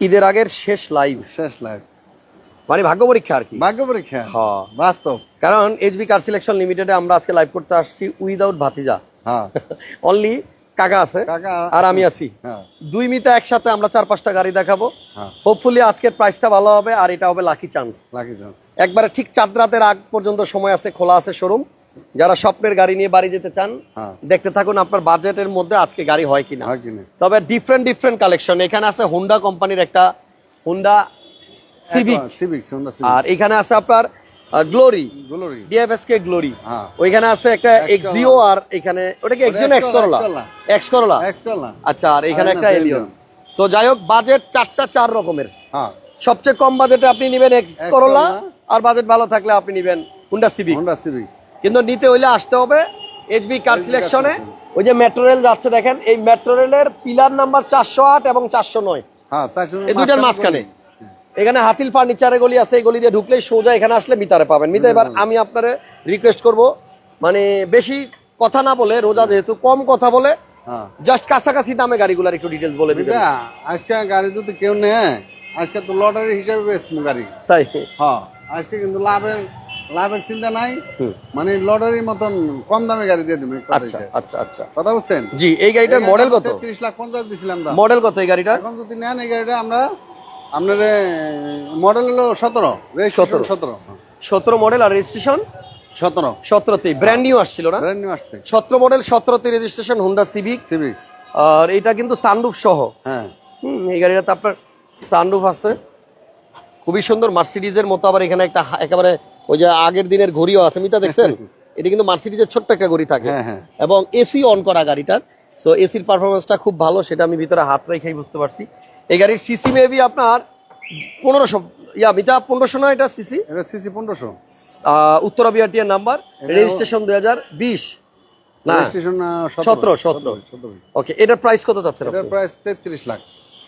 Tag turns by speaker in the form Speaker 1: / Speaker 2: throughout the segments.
Speaker 1: ঈদের আগের শেষ লাইভ
Speaker 2: শেষ লাইভ
Speaker 1: মানে ভাগ্য পরীক্ষা আর কি।
Speaker 2: ভাগ্য পরীক্ষা।
Speaker 1: হ্যাঁ।
Speaker 2: বাস্তব।
Speaker 1: কারণ এইচবি কার সিলেকশন লিমিটেডে আমরা আজকে লাইভ করতে আসছি উইদাউট ভাতিজা।
Speaker 2: হ্যাঁ।
Speaker 1: অনলি কাকা আছে
Speaker 2: কাকা
Speaker 1: আর আমি আছি।
Speaker 2: হ্যাঁ।
Speaker 1: দুই মিটা একসাথে আমরা চার পাঁচটা গাড়ি দেখাবো।
Speaker 2: হ্যাঁ।
Speaker 1: হোপফুলি আজকের প্রাইসটা ভালো হবে আর এটা হবে লাকি চান্স
Speaker 2: লাকি চান্স
Speaker 1: একবারে ঠিক চাঁদ রাতের আগ পর্যন্ত সময় আছে খোলা আছে শোরুম যারা স্বপ্নের গাড়ি নিয়ে বাড়ি যেতে চান
Speaker 2: হ্যাঁ।
Speaker 1: দেখতে থাকুন আপনার বাজেটের মধ্যে আজকে গাড়ি হয় কিনা। তবে ডিফারেন্ট ডিফারেন্ট কালেকশন এখানে আছে হুন্ডা কোম্পানির একটা হুন্ডা সিভিক
Speaker 2: সিভিক হোন্ডা
Speaker 1: আর এখানে আছে আপনার গ্লোরি
Speaker 2: গ্লোরি
Speaker 1: ডিএফএস কে গ্লোরি
Speaker 2: হ্যাঁ।
Speaker 1: ওইখানে আছে একটা এক্সিও আর এখানে ওটা কি Axio X Corolla X Corolla আচ্ছা আর এখানে একটা এলিয়ন সো যাই হোক বাজেট চারটা চার রকমের।
Speaker 2: হ্যাঁ।
Speaker 1: সবচেয়ে কম বাজেটে আপনি নেবেন এক্স করলা আর বাজেট ভালো থাকলে আপনি নেবেন হুন্ডা সিভিক
Speaker 2: হোন্ডা সিভিক
Speaker 1: কিন্তু নিতে হইলে আসতে হবে এইচবি কার সিলেকশনে ওই যে মেট্রো রেল যাচ্ছে দেখেন এই মেট্রো রেলের পিলার নাম্বার চারশো আট এবং চারশো নয়।
Speaker 2: হ্যাঁ
Speaker 1: এই দুইটার মাঝখানে এখানে হাতিল ফার্নিচারের গলি আছে এই গলি দিয়ে ঢুকলেই সোজা এখানে আসলে মিতারে পাবেন। মিতা এবার আমি আপনারে রিকোয়েস্ট করব মানে বেশি কথা না বলে রোজা যেহেতু কম কথা বলে
Speaker 2: হ্যাঁ।
Speaker 1: জাস্ট কাছাকাছি দামে গাড়িগুলোর একটু ডিটেলস বলে দিবেন।
Speaker 2: আজকে গাড়ি যদি কেউ নেয় আজকে তো লটারি হিসাবে বেচবো গাড়ি।
Speaker 1: তাই?
Speaker 2: হ্যাঁ আজকে কিন্তু লাভের লাভের চিন্তা নাই। মানে লটারির মতন কম দামে গাড়ি দিয়ে দেবে
Speaker 1: আচ্ছা আচ্ছা আচ্ছা।
Speaker 2: কথা বুঝছেন?
Speaker 1: জি এই গাড়িটার মডেল কত?
Speaker 2: তিরিশ লাখ পঞ্চাশ দিছিলাম
Speaker 1: মডেল কত এই গাড়িটা
Speaker 2: এখন যদি নেন এই গাড়িটা আমরা আপনার মডেল হলো সতেরো সতেরো। সতেরো।
Speaker 1: সতেরো মডেল আর রেজিস্ট্রেশন
Speaker 2: সতেরো।
Speaker 1: সতেরোতেই ব্র্যান্ড নিউ আসছিল না?
Speaker 2: ব্র্যান্ড নিউ আসছে।
Speaker 1: সতেরো মডেল সতেরোতে রেজিস্ট্রেশন হুন্ডা সিভিক
Speaker 2: সিভিক্স
Speaker 1: আর এটা কিন্তু সানরুফ সহ।
Speaker 2: হ্যাঁ।
Speaker 1: এই গাড়িটাতে আপনার সানরুফ আছে। খুবই সুন্দর মার্সিডিজের মতো আবার এখানে একটা একেবারে ওই যে আগের দিনের ঘড়িও আছে মিটা দেখছেন? এটা কিন্তু মার্সিডিজের ছোট্ট একটা ঘড়ি থাকে।
Speaker 2: হ্যাঁ হ্যাঁ।
Speaker 1: এবং এসি অন করা গাড়িটার। সো এসির পারফরমেন্সটা খুব ভালো সেটা আমি ভিতরে হাত রেখেই বুঝতে পারছি। এই গাড়ির সিসি মেবি আপনার পনেরোশো ইয়া মিটা পনেরোশো নয় এটা সিসি
Speaker 2: এটা সিসি পনেরোশো।
Speaker 1: উত্তরা বিআরটিএর নাম্বার রেজিস্ট্রেশন দুই হাজার বিশ। না সতেরো, সতেরো। ওকে এটার প্রাইস কত চাচ্ছেন
Speaker 2: এটার প্রাইস তেত্রিশ লাখ।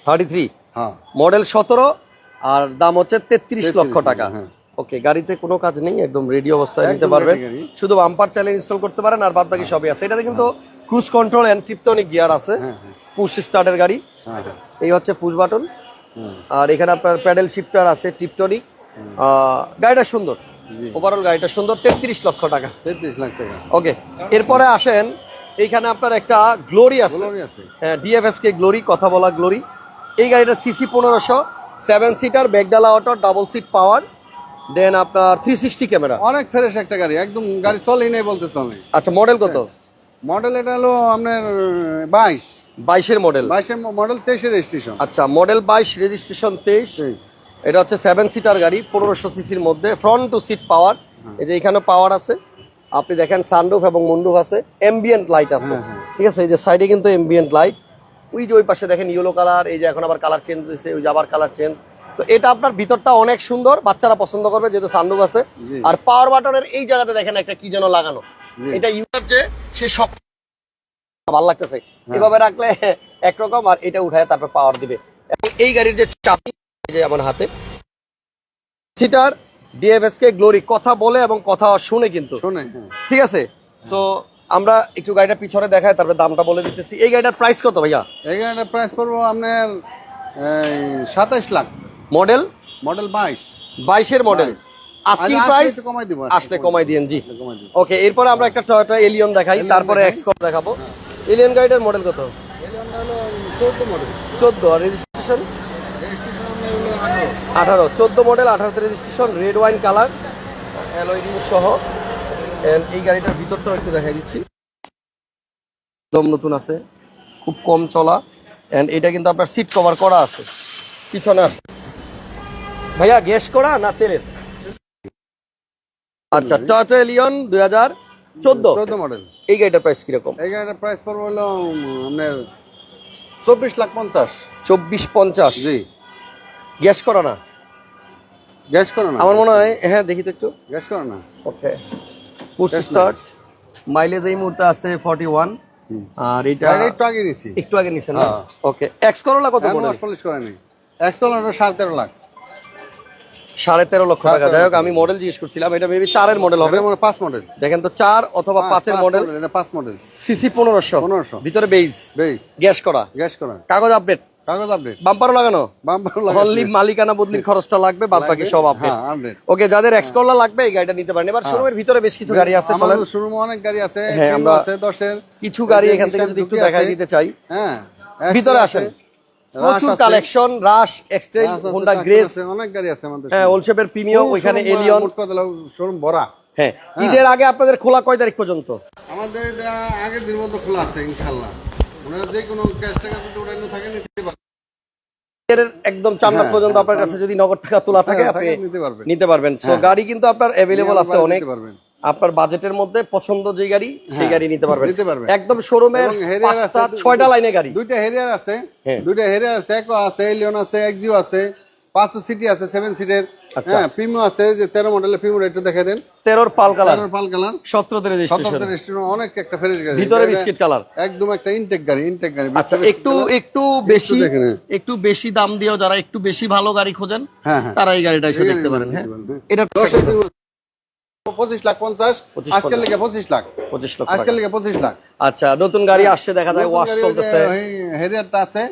Speaker 1: থার্টি থ্রি
Speaker 2: হ্যাঁ।
Speaker 1: মডেল সতেরো আর দাম হচ্ছে তেত্রিশ লক্ষ টাকা।
Speaker 2: হ্যাঁ।
Speaker 1: ওকে গাড়িতে কোনো কাজ নেই একদম রেডি অবস্থায় নিতে পারবেন। শুধু বাম্পার চাইলে ইনস্টল করতে পারেন আর বাদ বাকি সবই আছে। এটাতে কিন্তু cruise control and Tiptronic gear আছে।
Speaker 2: হ্যাঁ হ্যাঁ।
Speaker 1: পুশ স্টার্টের গাড়ি।
Speaker 2: হ্যাঁ হ্যাঁ।
Speaker 1: এই হচ্ছে পুশ বাটন আর এখানে আপনার প্যাডেল শিফটার আছে টিপটনিক গাড়িটা সুন্দর। ওভারঅল গাড়িটা সুন্দর তেত্রিশ লক্ষ টাকা।
Speaker 2: তেত্রিশ লাখ টাকা।
Speaker 1: ওকে এরপরে আসেন। এইখানে আপনার একটা গ্লোরি আছে।
Speaker 2: গ্লোরি আছে।
Speaker 1: হ্যাঁ ডিএফএস কে গ্লোরি কথা বলা গ্লোরি এই গাড়িটা সিসি পনেরোশো seven seater ব্যাগডালা auto double seat power then আপনার থ্রি সিক্সটি ক্যামেরা
Speaker 2: অনেক ফ্রেশ একটা গাড়ি একদম গাড়ি চলেই নেই বলতে চলে
Speaker 1: আচ্ছা মডেল কত?
Speaker 2: মডেল এটা হলো আপনার বাইশ।
Speaker 1: বাইশের মডেল
Speaker 2: বাইশের মডেল তেইশের রেজিস্ট্রেশন
Speaker 1: আচ্ছা মডেল বাইশ রেজিস্ট্রেশন তেইশ। এটা হচ্ছে সেভেন সিটার গাড়ি পনেরোশো সিসির মধ্যে ফ্রন্ট টু সিট পাওয়ার এই যে এখানে পাওয়ার আছে আপনি দেখেন সানরুফ এবং মুন্ডুফ আছে এমবিয়েন্ট লাইট আছে।
Speaker 2: হ্যাঁ, হ্যাঁ।
Speaker 1: ঠিক আছে এই যে সাইডে কিন্তু এমবিয়েন্ট লাইট ওই যে ওই পাশে দেখেন ইয়েলো কালার এই যে এখন আবার কালার চেঞ্জ হয়েছে ওই যে আবার কালার চেঞ্জ তো এটা আপনার ভিতরটা অনেক সুন্দর বাচ্চারা পছন্দ করবে যেহেতু সানরুফ আছে। আর পাওয়ার বাটনের এই জায়গাতে দেখেন একটা কি যেন লাগানো। এটা ইউজার যে সে সব ভালো লাগতেছে।
Speaker 2: হ্যাঁ।
Speaker 1: এভাবে রাখলে একরকম আর এটা উঠায় তারপর পাওয়ার দিবে। এবং এই গাড়ির যে এই যে আমার হাতে সিটার ডিএফএস কে গ্লোরি কথা বলে এবং কথা শুনে কিন্তু।
Speaker 2: শোনে হ্যাঁ।
Speaker 1: ঠিক আছে? সো আমরা একটু গাড়িটা পিছনে দেখায় তারপরে দামটা বলে দিতেছি। এই গাড়িটার প্রাইস কত ভাইয়া?
Speaker 2: এই গাড়িটার প্রাইস পড়ব আপনার সাতাইশ লাখ।
Speaker 1: মডেল?
Speaker 2: মডেল বাইশ।
Speaker 1: বাইশের মডেল। আস্কিং প্রাইস আসলে কমাই দিয়েন জি। ওকে এরপরে আমরা একটা টয়োটা এলিয়ন দেখাই তারপরে। এক্সকপ দেখাবো। এলিয়ন গাড়িটার মডেল কত?
Speaker 2: চোদ্দ মডেল
Speaker 1: চোদ্দ আর রেজিস্ট্রেশন
Speaker 2: আঠারো।
Speaker 1: চোদ্দ মডেল আঠারোতে রেজিস্ট্রেশন রেড ওয়াইন কালার অ্যালয়ডিং সহ। এই গাড়িটার ভিতরটাও একটু দেখাই দিচ্ছি। একদম নতুন আছে খুব কম চলা। এন্ড এটা কিন্তু আপনার সিট কভার করা আছে। পিছনে আছে। ভাইয়া গ্যাস করা না তেলের? আচ্ছা টয়টা এলিয়ন দুই হাজার চোদ্দ।
Speaker 2: চোদ্দ মডেল
Speaker 1: এই গাড়িটার প্রাইস কীরকম?
Speaker 2: এই গাড়িটার প্রাইস পড়ব হলো আপনার চব্বিশ লাখ পঞ্চাশ।
Speaker 1: চব্বিশ পঞ্চাশ।
Speaker 2: জি।
Speaker 1: গ্যাস করা না?
Speaker 2: গ্যাস করো না।
Speaker 1: আমার মনে হয় হ্যাঁ দেখি তো একটু।
Speaker 2: গ্যাস করো না।
Speaker 1: ওকে। পুশ স্টার্ট মাইলেজ এই মুহূর্তে আছে 41
Speaker 2: হুম।
Speaker 1: আর এটা
Speaker 2: একটু আগে নিছি।
Speaker 1: একটু আগে নিছেন না?
Speaker 2: হ্যাঁ।
Speaker 1: ওকে। এক্স করোলা কত
Speaker 2: ওয়াশ পলিশ করে নি এক্স কলার সাড়ে তেরো লাখ।
Speaker 1: সাড়ে তেরো লক্ষ টাকা। যাই হোক আমি মডেল জিজ্ঞেস করছিলাম এটা মেবি চারের মডেল হবে।
Speaker 2: পাঁচ মডেল
Speaker 1: দেখেন তো চার অথবা পাঁচের মডেল
Speaker 2: পাঁচ মডেল
Speaker 1: সিসি পনেরোশো।
Speaker 2: 1500
Speaker 1: ভিতরে বেজ
Speaker 2: বেশ
Speaker 1: গ্যাস করা।
Speaker 2: গ্যাস করা।
Speaker 1: কাগজ আপডেট
Speaker 2: কাগজ আপডেট
Speaker 1: বাম্পারও লাগানো।
Speaker 2: বাম্পার
Speaker 1: অনলি মালিকানা বদলির খরচটা লাগবে বাদ বাকি সব আপডেট
Speaker 2: হ্যাঁ
Speaker 1: ওকে যাদের এক্সকলার লাগবে এই গাড়িটা নিতে পারেন। এবার শোরুমের ভিতরে বেশ কিছু গাড়ি আছে চলেন।
Speaker 2: শোরুমে অনেক গাড়ি আছে
Speaker 1: হ্যাঁ, আমরা-
Speaker 2: আছে
Speaker 1: কিছু গাড়ি এখান থেকে যদি একটু দেখাই। দিতে চাই।
Speaker 2: হ্যাঁ
Speaker 1: ভিতরে আসেন। প্রচুর কালেকশন রাশ এক্সটেল হোন্ডা গ্রেস
Speaker 2: অনেক গাড়ি আছে আমাদের
Speaker 1: হ্যাঁ ওলশেপের প্রিমিয়াম ওইখানে এলিয়ন
Speaker 2: শোরুম ভরা।
Speaker 1: হ্যাঁ ঈদের আগে আপনাদের খোলা কয় তারিখ পর্যন্ত?
Speaker 2: আমাদের আগের দিন মতো খোলা আছে ইনশাল্লাহ। ওনারা যে কোনো ক্যাশ টাকা যদি উঠানো থাকে নিতে পারবেন
Speaker 1: একদম চান্নাত
Speaker 2: হ্যাঁ,
Speaker 1: পর্যন্ত আপনার কাছে যদি নগদ টাকা তোলা থাকে
Speaker 2: হ্যাঁ,
Speaker 1: আপনি
Speaker 2: নিতে পারবেন।
Speaker 1: নিতে পারবেন। সো
Speaker 2: হ্যাঁ।
Speaker 1: গাড়ি কিন্তু আপনার অ্যাভেলেবল আছে অনেক।
Speaker 2: পারবেন।
Speaker 1: আপনার বাজেটের মধ্যে পছন্দ যে গাড়ি সেই
Speaker 2: হ্যাঁ,
Speaker 1: গাড়ি নিতে পারবেন।
Speaker 2: নিতে পারবেন।
Speaker 1: একদম শোরুমের পাঁচটা ছয়টা লাইনে গাড়ি।
Speaker 2: দুইটা হেরিয়ার আছে
Speaker 1: হ্যাঁ।
Speaker 2: দুইটা হেরিয়ার আছে একো আছে এলিয়ন আছে এক্সিও আছে পাঁচশো সিটি আছে সেভেন সিটের
Speaker 1: আচ্ছা।
Speaker 2: হ্যাঁ প্রিমিও আছে যে তেরো মডেলের প্রিমিও একটু দেখে দেন।
Speaker 1: তেরোর পাল কালার
Speaker 2: তেরোর পাল কালার
Speaker 1: সতেরোতে রেজিস্ট্রেশন
Speaker 2: অনেক একটা গাড়ি।
Speaker 1: ভিতরে বিস্কিট কালার
Speaker 2: একদম একটা ইনটেক গাড়ি ইনটেক গাড়ি।
Speaker 1: আচ্ছা একটু একটু বেশি একটু বেশি দাম দিয়েও যারা একটু বেশি ভালো গাড়ি খোঁজেন তারা এই গাড়িটা এসে দেখতে পারেন হ্যাঁ। এটা
Speaker 2: পঁচিশ লাখ পঞ্চাশ। আজকের লেগে পঁচিশ লাখ।
Speaker 1: পঁচিশ
Speaker 2: আজকের লেগে পঁচিশ লাখ।
Speaker 1: আচ্ছা নতুন গাড়ি আসছে দেখা যায় ওয়াশ চলতেছে।
Speaker 2: হেরিয়ারটা আছে।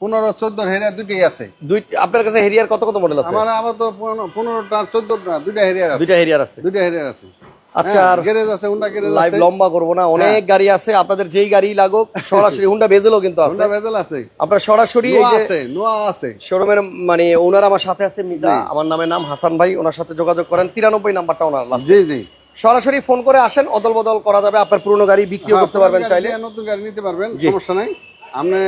Speaker 2: পনেরো চোদ্দ হেরিয়ার দুইটাই আছে।
Speaker 1: দুই আপনার কাছে হেরিয়ার কত কত মডেল আছে?
Speaker 2: আমার আবার তো পনেরো- পনেরোটা চোদ্দটা দুইটা হেরিয়ার আছে।
Speaker 1: দুইটা হেরিয়ার আছে।
Speaker 2: দুইটা হেরিয়ার আছে।
Speaker 1: আজকে আর
Speaker 2: গ্যারেজ আছে হুন্ডা গ্যারেজ
Speaker 1: লাইভ লম্বা করব না। অনেক গাড়ি আছে আপনাদের যেই গাড়ি লাগুক সরাসরি হুন্ডা কিন্তু আছে।
Speaker 2: হুন্ডা ভেজেল আছে।
Speaker 1: আপনার সরাসরি এই যে
Speaker 2: আছে নোয়া আছে।
Speaker 1: শোরুমের মানে ওনার আমার সাথে আছে মিতা। আমার নামে নাম হাসান ভাই ওনার সাথে যোগাযোগ করেন। তিরানব্বই নাম্বারটা ওনার last।
Speaker 2: জি জি।
Speaker 1: সরাসরি ফোন করে আসেন অদল বদল করা যাবে। আপনার পুরনো গাড়ি বিক্রিও
Speaker 2: হ্যাঁ,
Speaker 1: করতে পারবেন চাইলে।
Speaker 2: নতুন গাড়ি নিতে পারবেন সমস্যা নাই। আপনি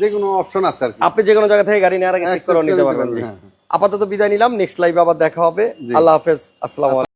Speaker 2: যে কোনো অপশন আছে আর
Speaker 1: আপনি যে কোনো জায়গা থেকে গাড়ি নেওয়ার আগে চেক করে
Speaker 2: করে
Speaker 1: নিতে পারবেন।
Speaker 2: হ্যাঁ।
Speaker 1: আপাতত বিদায় নিলাম নেক্সট লাইভে আবার দেখা হবে। আল্লাহ হাফেজ আসসালামু আলাইকুম।